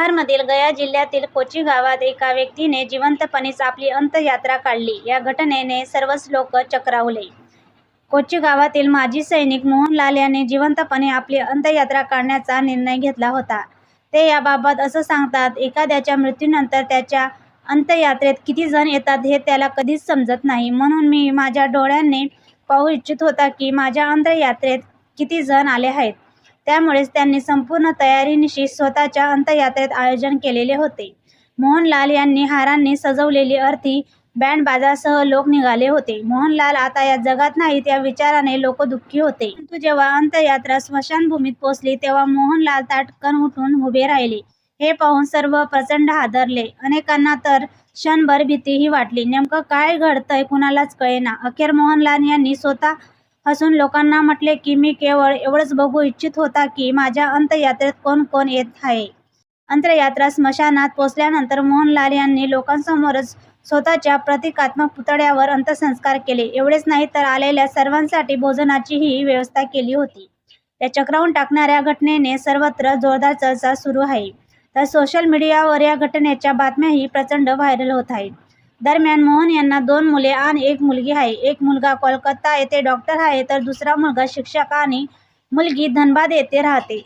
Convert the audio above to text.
बिहारमधील गया जिल्ह्यातील कोची गावात एका व्यक्तीने जिवंतपणेच आपली अंत्ययात्रा काढली. या घटनेने सर्वच लोक चक्रावले. कोची गावातील माजी सैनिक मोहनलाल यांनी जिवंतपणे आपली अंत्ययात्रा काढण्याचा निर्णय घेतला होता. ते याबाबत असं सांगतात, एखाद्याच्या मृत्यूनंतर त्याच्या अंत्ययात्रेत किती जण येतात हे त्याला कधीच समजत नाही. म्हणून मी माझ्या डोळ्यांनी पाहू इच्छित होता की माझ्या अंत्ययात्रेत किती जण आले आहेत. त्यामुळेच त्यांनी संपूर्ण तयारीनिशी स्वतःच्या अंतयात्रेत आयोजन केलेले होते. मोहनलाल यांनी हारांनी सजवलेली अर्थी बँड-बाजासह लोक निघाले होते. मोहनलाल आता या जगात नाहीत या विचाराने लोक दुःखी होते. परंतु जेव्हा अंतयात्रा स्मशानभूमीत पोहोचली तेव्हा मोहनलाल ताटकन उठून उभे राहिले. हे पाहून सर्व प्रचंड हादरले. अनेकांना तर क्षणभर भीतीही वाटली. नेमकं काय घडतंय कुणालाच कळेना. अखेर मोहनलाल यांनी स्वतः हसून लोकांना म्हटले की मी केवळ एवढंच बघू इच्छित होता की माझ्या अंतयात्रेत कोण कोण येत आहे. अंतयात्रा स्मशानात पोहोचल्यानंतर मोहनलाल यांनी लोकांसमोरच स्वतःच्या प्रतिकात्मक पुतळ्यावर अंत्यसंस्कार केले. एवढेच नाही तर आलेल्या सर्वांसाठी भोजनाचीही व्यवस्था केली होती. या चक्रावून टाकणाऱ्या घटनेने सर्वत्र जोरदार चर्चा सुरू आहे. तर सोशल मीडियावर या घटनेच्या बातम्याही प्रचंड व्हायरल होत आहेत. दरम्यान मोहन यांना दोन मुले आणि एक मुलगी आहे. एक मुलगा कोलकाता येथे डॉक्टर आहे तर दुसरा मुलगा शिक्षक आणि मुलगी धनबाद येथे राहते.